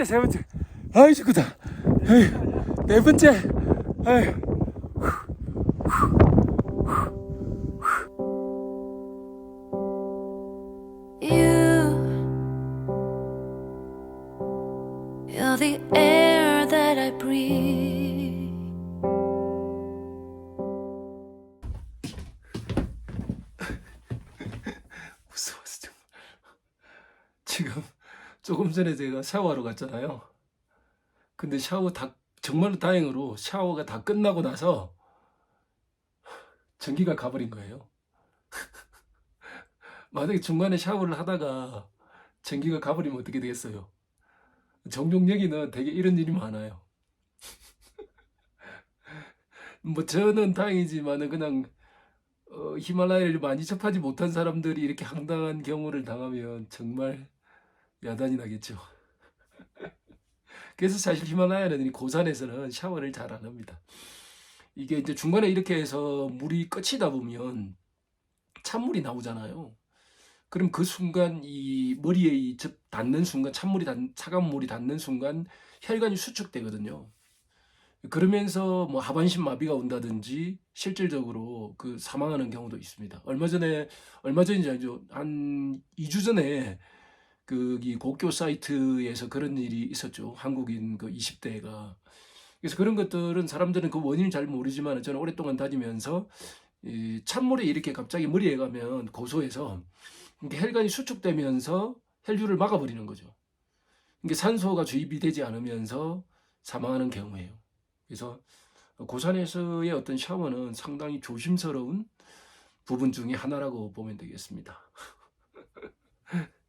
번째 세 번째 아이 죽었다 아이, 네 번째 아이. You, you're the air that I breathe. 조금 전에 제가 샤워하러 갔잖아요. 근데 샤워 다 정말로 다행으로 샤워가 다 끝나고 나서 전기가 가버린 거예요. 만약에 중간에 샤워를 하다가 전기가 가버리면 어떻게 되겠어요? 종종 여기는 되게 이런 일이 많아요. 뭐 저는 다행이지만은 그냥 어, 히말라야를 많이 접하지 못한 사람들이 이렇게 황당한 경우를 당하면 정말 야단이 나겠죠. 그래서 사실 히말라야는 이 고산에서는 샤워를 잘 안 합니다. 이게 이제 중간에 이렇게 해서 물이 끝이다 보면 찬물이 나오잖아요. 그럼 그 순간 이 머리에 이 접- 닿는 순간 찬물이 닿, 차가운 물이 닿는 순간 혈관이 수축되거든요. 그러면서 뭐 하반신 마비가 온다든지 실질적으로 그 사망하는 경우도 있습니다. 얼마 전에 얼마 전이지 아니죠. 한 2주 전에 그이 고교 사이트에서 그런 일이 있었죠. 한국인 그 20대가. 그래서 그런 것들은 사람들은 그 원인을 잘 모르지만 저는 오랫동안 다니면서 이 찬물이 이렇게 갑자기 머리에 가면 고소해서 이게 혈관이 수축되면서 혈류를 막아버리는 거죠. 이게 산소가 주입이 되지 않으면서 사망하는 경우예요. 그래서 고산에서의 어떤 샤워는 상당히 조심스러운 부분 중에 하나라고 보면 되겠습니다.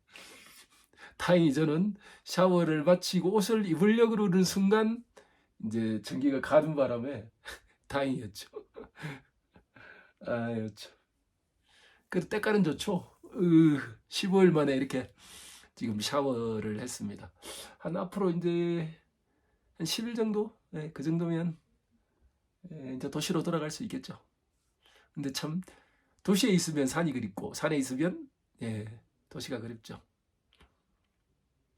다행히 저는 샤워를 마치고 옷을 입으려고 그러는 순간 이제 전기가 가는 바람에 다행이었죠. 아유 참. 그래도 때깔은 좋죠. 으, 15일 만에 이렇게 지금 샤워를 했습니다. 한 앞으로 이제 한 10일 정도? 네, 그 정도면 예, 이제 도시로 돌아갈 수 있겠죠. 근데 참 도시에 있으면 산이 그립고 산에 있으면 예, 도시가 그립죠.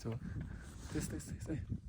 됐어, 저 됐어, 됐어, 됐어.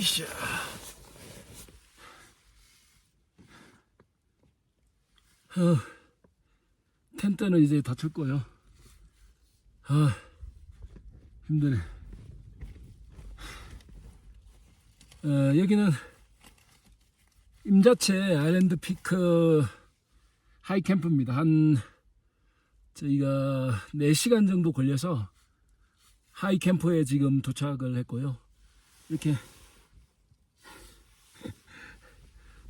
이샤. 어, 텐트는 이제 다 쳤고요. 아, 힘드네. 어, 여기는 임자체 아일랜드 피크 하이 캠프입니다. 한 저희가 4시간 정도 걸려서 하이 캠프에 지금 도착을 했고요. 이렇게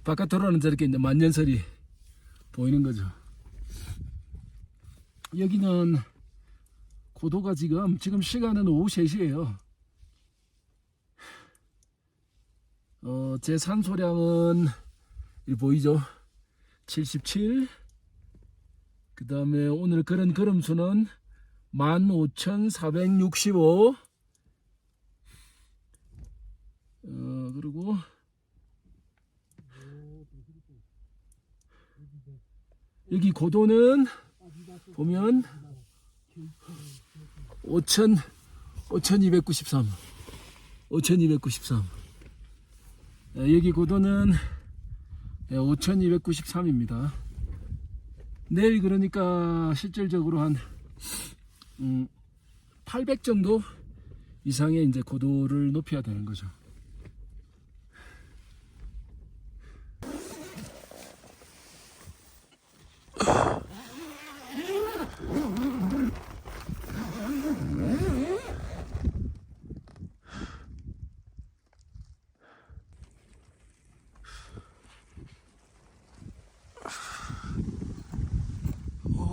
바깥으로는 저렇게 이제 만년설이 보이는 거죠. 여기는 고도가 지금 지금 시간은 오후 3시예요. 어, 제 산소량은 이 보이죠? 77. 그 다음에 오늘 걸은 걸음수는 15,465. 어, 그리고 여기 고도는 보면 5,000, 5,293. 5,293. 예, 여기 고도는 5,293입니다. 내일 그러니까 실질적으로 한, 음, 800 정도 이상의 이제 고도를 높여야 되는 거죠.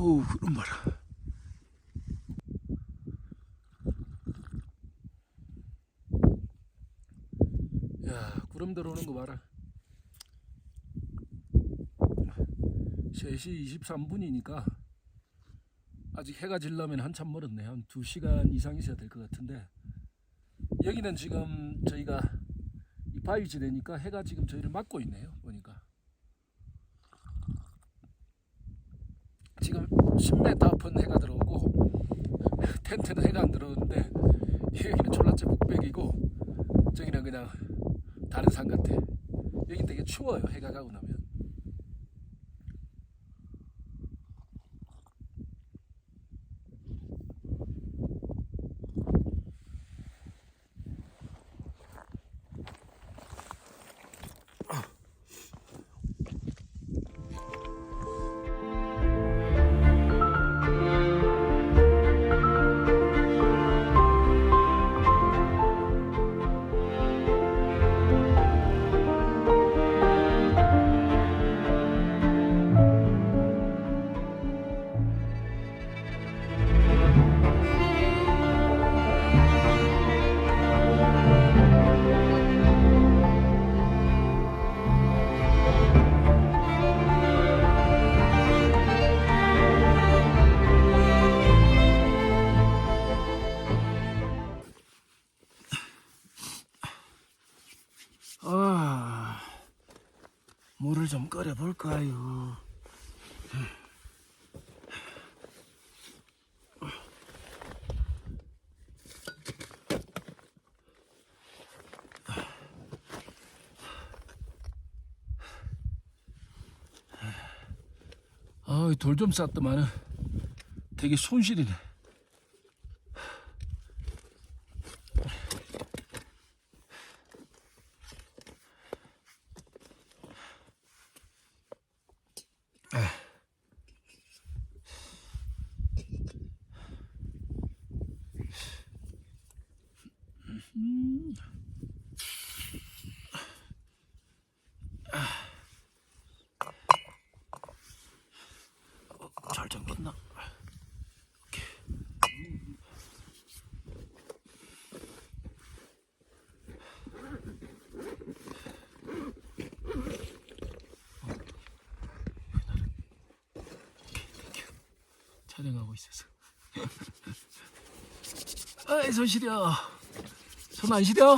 어우, 그런 봐라. 야, 구름 들어오는 거 봐라. 3시 23분이니까 아직 해가 질려면 한참 멀었네. 한 2시간 이상 있어야 될 것 같은데 여기는 지금 저희가 이 바위 지대니까 해가 지금 저희를 막고 있네요. 보니까 지금 10m 앞은 해가 들어오고 텐트는 해가 안 들어오는데 여기는 졸라째 북백이고 저기는 그냥 다른 산 같아. 여긴 되게 추워요. 해가 가고 나면. 물을 좀 끓여 볼까요? 아, 돌좀 쌌더만은 되게 손실이네. 잘 잠겼나? 촬영하고 있어서. 아이 손 시려. 손안 시려?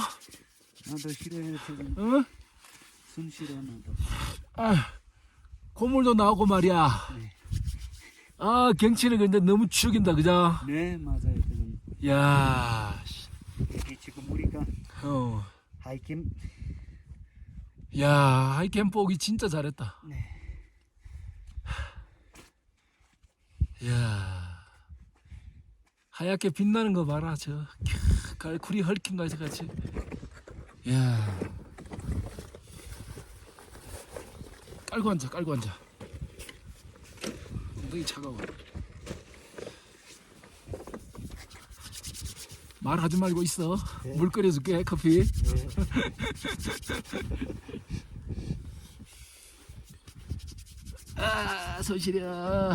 나도 싫어해 지금 응? 숨 쉬려 나도 아, 고물도 나오고 말이야. 아 경치는 근데 너무 죽인다 그죠? 네 맞아요 지금 야, 씨, 여기 지금 우리가 어, 하이킹 야 하이캠 보기 진짜 잘했다. 네 야 하얗게 빛나는 거 봐라 저 캬, 갈쿠리 헐킨 거같 같이. 야 깔고 앉아 깔고 앉아. 엉덩이 차가워. 말하지 말고 있어. 네. 물 끓여줄게 커피. 아, 손 시려.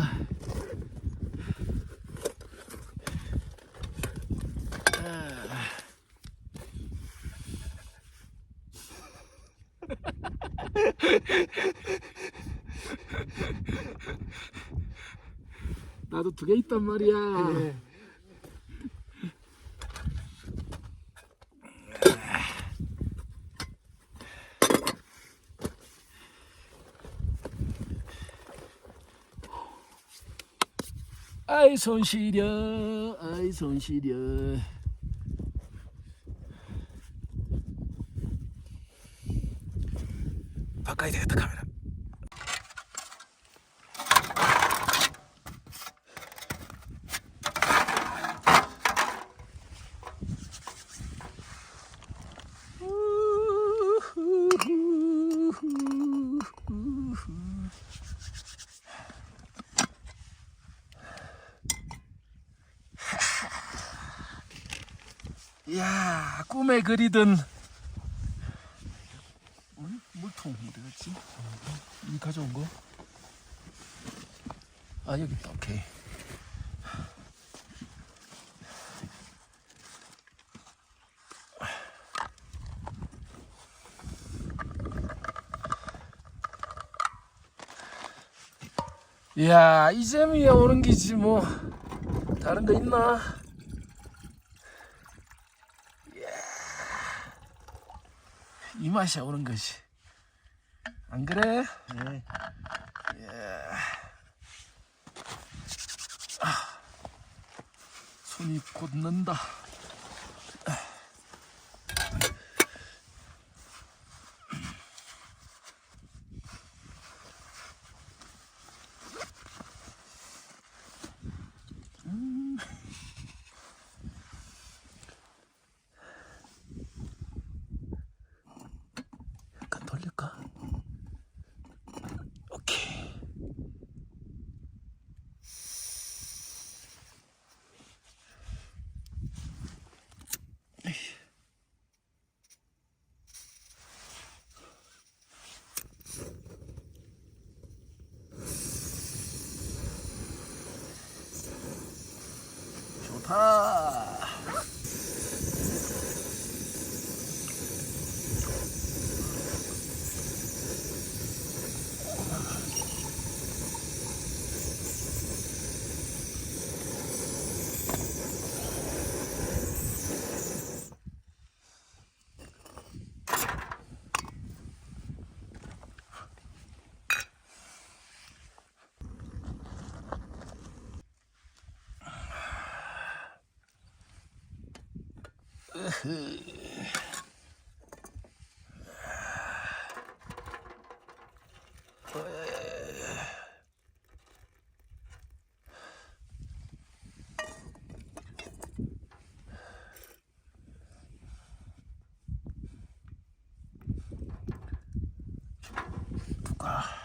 나도 두 개 있단 말이야. 아이 손 시려, 아이 손 시려. 이야 꿈에 그리던 물? 물통 어디 갔지? 이 가져온 거? 아 여기 있다 오케이 이야 이 재미에 오는 기지 뭐 다른 거 있나? 이 맛이 오는 것이 안 그래? 네. 손이 곧는다 하. 아.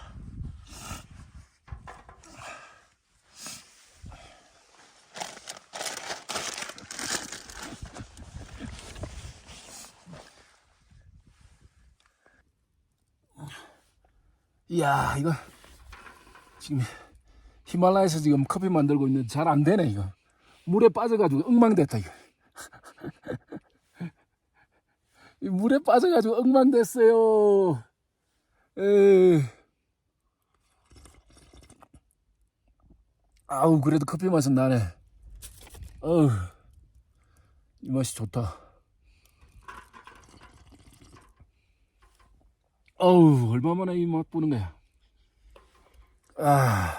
이야 이거 지금 히말라야에서 지금 커피 만들고 있는데 잘안 되네 이거. 물에 빠져가지고 엉망됐다 이거. 이 물에 빠져가지고 엉망됐어요. 에 아우 그래도 커피 맛은 나네. 어우 이 맛이 좋다 어우 얼마만에 이 맛 보는 거야? 아.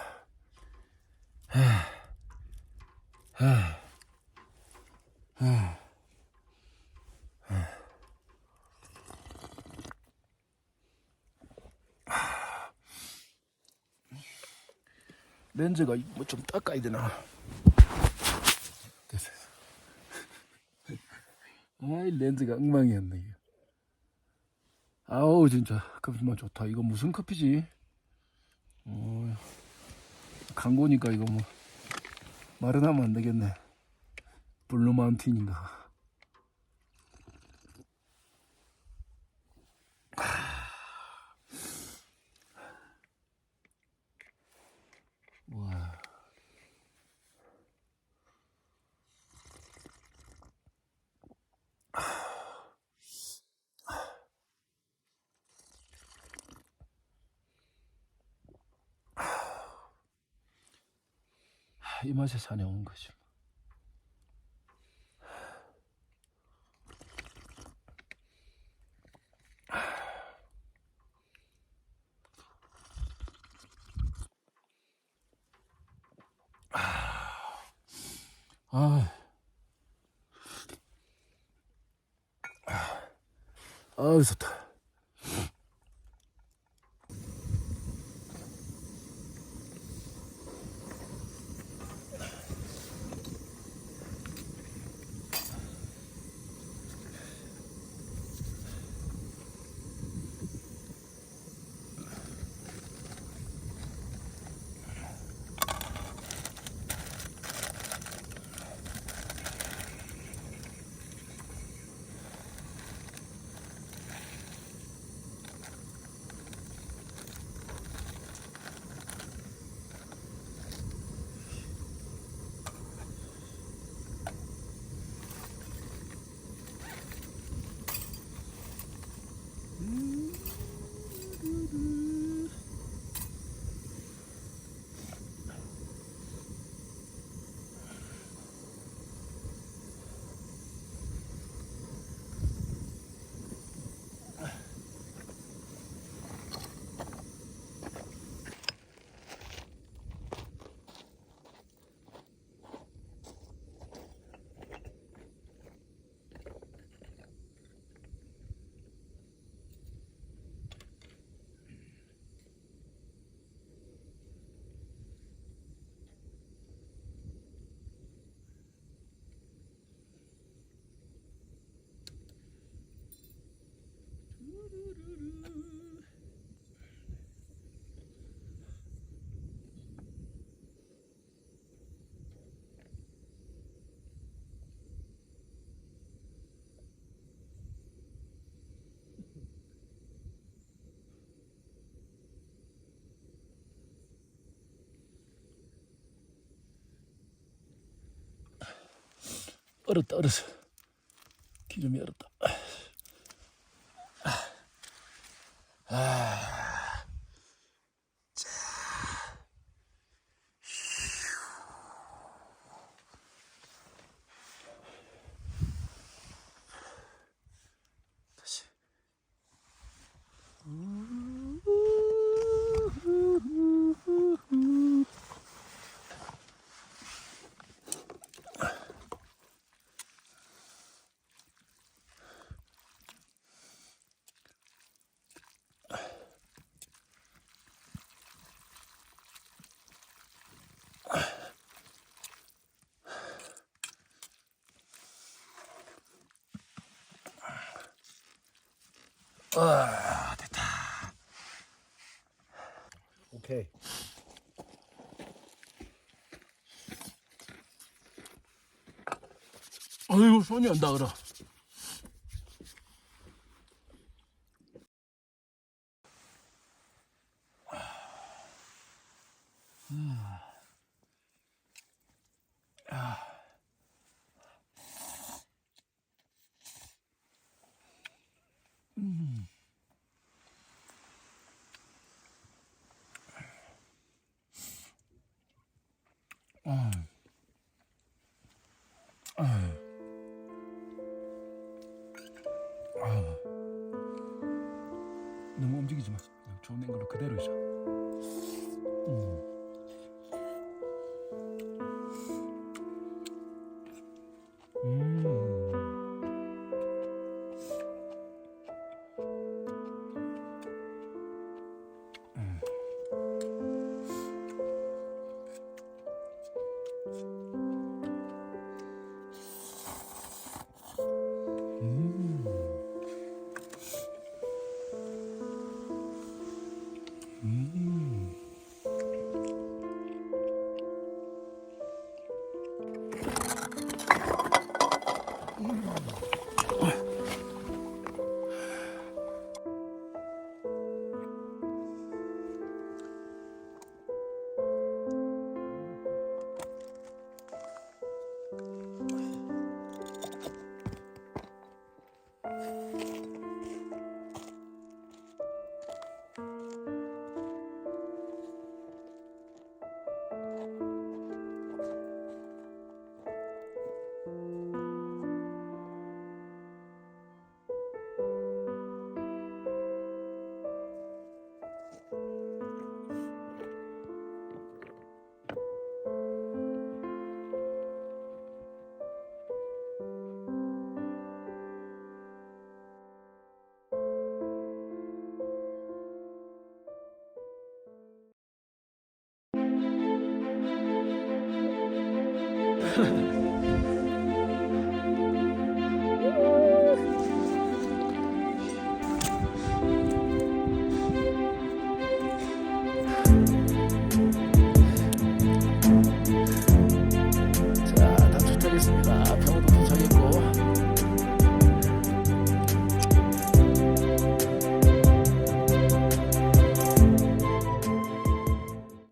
렌즈가 뭐 좀 닦아야 되나? 됐어. 아이 렌즈가 엉망이었네. 아우 진짜. 커피만 좋다. 이거 무슨 커피지? 어, 광고니까 이거 뭐 말은 하면 안 되겠네. 블루 마운틴인가 이 맛에 산에 온 거지. 아, 아, 좋다. 얼었다, 얼었어. 기름이 얼었다. 아 됐다. 오케이. 아이고 손이 안 닿으라.